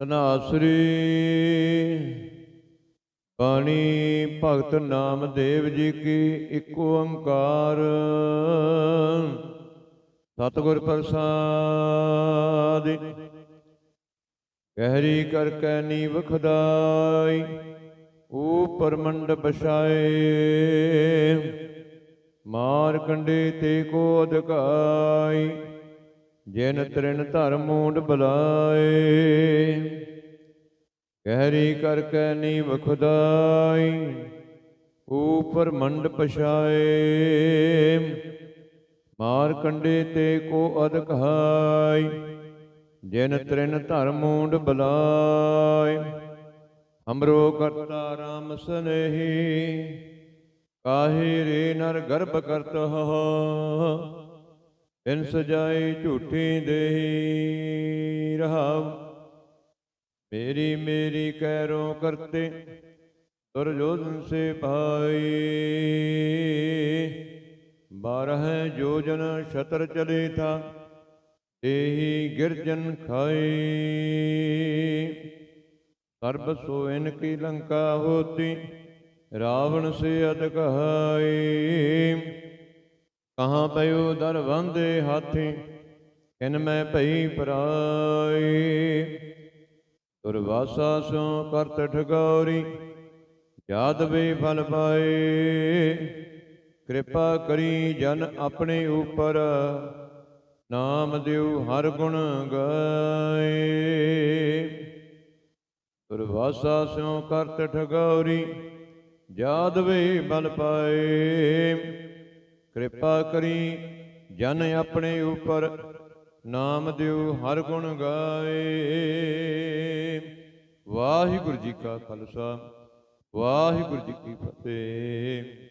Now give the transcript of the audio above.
ਤਨਾਸਰੀ ਬਾਣੀ ਭਗਤ ਨਾਮਦੇਵ ਜੀ ਕੀ ਇੱਕ ਓੰਕਾਰ। ਸਤਿਗੁਰ ਪ੍ਰਸਾਦਿ ਕਹਿਰੀ ਕਰ ਕੈ ਨੀਵ ਖਦਾਈ, ਊ ਪਰਮੰਡ ਬਛਾਏ ਮਾਰ ਕੰਡੇ ਤੇ ਕੋ ਅਧਿਕਾਈ ਜਿਨ ਤ੍ਰਿਣ ਧਰਮ ਮੂੰਡ ਬਲਾਏ ਕਹਿਰੀ ਕਰ ਕੈ ਨੀਵ ਖੁਦਾਈ ਊਪਰ ਮੰਡ ਪਛਾਏ। ਮਾਰ ਕੰਡੇ ਤੇ ਕੋ ਅਦਕਹਾਈ ਜਿਨ ਤ੍ਰਿਨ ਧਰਮ ਮੂੰਡ ਬਲਾਏ। ਹਮਰੋ ਕਰਤਾ ਰਾਮ ਸਨੇਹੀ, ਕਾਹੇ ਰੇ ਨਰ ਗਰਭ ਕਰਤ ਹੋ। ਬਿਨ ਸਜਾਈ ਝੂਠੀ ਦੇਹੀ ਰਹਾਉ। ਮੇਰੀ ਮੇਰੀ ਕਹਿਰੋ ਕਰਤੇ ਦੁਰਜੋਧਨ ਸੇ ਭਾਈ ਬਾਰਹ ਜੋਜਨ ਛਤਰ ਚਲੇ ਥਾ ਤੇਹੀ ਗਿਰਜਨ ਖਾਈ ਸਰਬ ਸੋ ਇਨ ਕੀ ਲੰਕਾ ਹੋਤੀ ਰਾਵਣ ਸੇ ਅਦਕ ਹਾਈ ਕਹਾਂ ਪਇਓ ਦਰ ਵੰਦੇ ਹਾਥੀ, ਕਿਨ ਮੈਂ ਭਈ ਪਰਾਈ ਦੁਰਵਾਸਾ ਸੋ ਕਰਤ ਠਗੌਰੀ ਜਾਦ ਵੇ ਫਲ ਪਾਏ। ਕਿਰਪਾ ਕਰੀ ਜਨ ਆਪਣੇ ਉਪਰ, ਨਾਮ ਦਿਉ ਹਰ ਗੁਣ ਗਾਏ। ਦੁਰਵਾਸਾ ਸੋ ਕਰਤ ਠਗੌਰੀ ਜਾਦ ਵੇ ਬਲ ਪਾਏ। ਕਿਰਪਾ ਕਰੀ, ਜਨ ਆਪਣੇ ਉਪਰ ਨਾਮ ਦਿਉ ਹਰ ਗੁਣ ਗਾਏ। ਵਾਹਿਗੁਰੂ ਜੀ ਕਾ ਖਾਲਸਾ, ਵਾਹਿਗੁਰੂ ਜੀ ਕੀ ਫਤਿਹ।